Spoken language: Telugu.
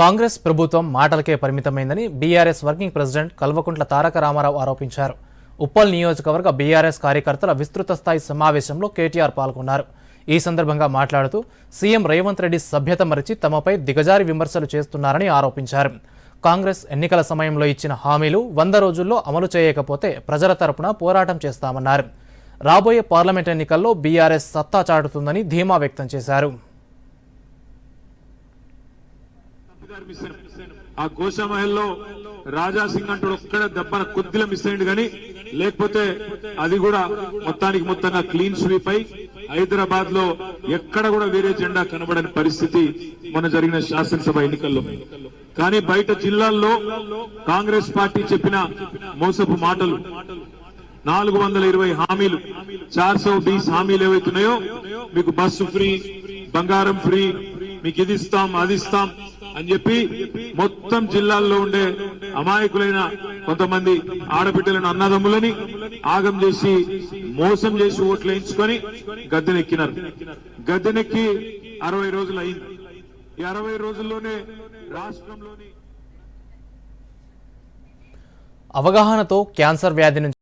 కాంగ్రెస్ ప్రభుత్వం మాటలకే పరిమితమైందని BRS working president Kalvakuntla Taraka Ramarao ఆరోపించారు. ఉప్పల్ నియోజకవర్గ బీఆర్ఎస్ కార్యకర్తల విస్తృత స్థాయి సమావేశంలో కేటీఆర్ పాల్గొన్నారు. ఈ సందర్భంగా మాట్లాడుతూ సీఎం రేవంత్ రెడ్డి సభ్యత మరిచి తమపై దిగజారి విమర్శలు చేస్తున్నారని ఆరోపించారు. కాంగ్రెస్ ఎన్నికల సమయంలో ఇచ్చిన హామీలు వంద రోజుల్లో అమలు చేయకపోతే ప్రజల తరపున పోరాటం చేస్తామన్నారు. రాబోయే పార్లమెంట్ ఎన్నికల్లో బీఆర్ఎస్ సత్తా చాటుతుందని ధీమా వ్యక్తం చేశారు. ఆ గోషామహల్లో రాజాసింగ్ అంటాడు ఒక్కడ దెబ్బన కొద్దిగా మిస్ అయింది కానీ లేకపోతే అది కూడా మొత్తానికి మొత్తంగా క్లీన్ స్వీప్ అయి హైదరాబాద్లో ఎక్కడ కూడా వేరే జెండా కనబడని పరిస్థితి మొన్న జరిగిన శాసనసభ ఎన్నికల్లో. కానీ బయట జిల్లాల్లో కాంగ్రెస్ పార్టీ చెప్పిన మోసపు మాటలు నాలుగు వందల ఇరవై హామీలు చార్ సో బీస్ హామీలు ఏవైతున్నాయో మీకు బస్సు ఫ్రీ బంగారం ఫ్రీ మీకు ఇది ఇస్తాం అది ఇస్తాం అని చెప్పి మొత్తం జిల్లాల్లో ఉండే అమాయకులైన కొంతమంది ఆడబిడ్డలను అన్నదమ్ములని ఆగం చేసి మోసం చేసి ఓట్లు వేయించుకొని గద్దెనెక్కినారు. గద్దెనెక్కి అరవై రోజులు అయింది. ఈ అరవై రోజుల్లోనే రాష్ట్రంలోని అవగాహనతో క్యాన్సర్ వ్యాధి నుంచి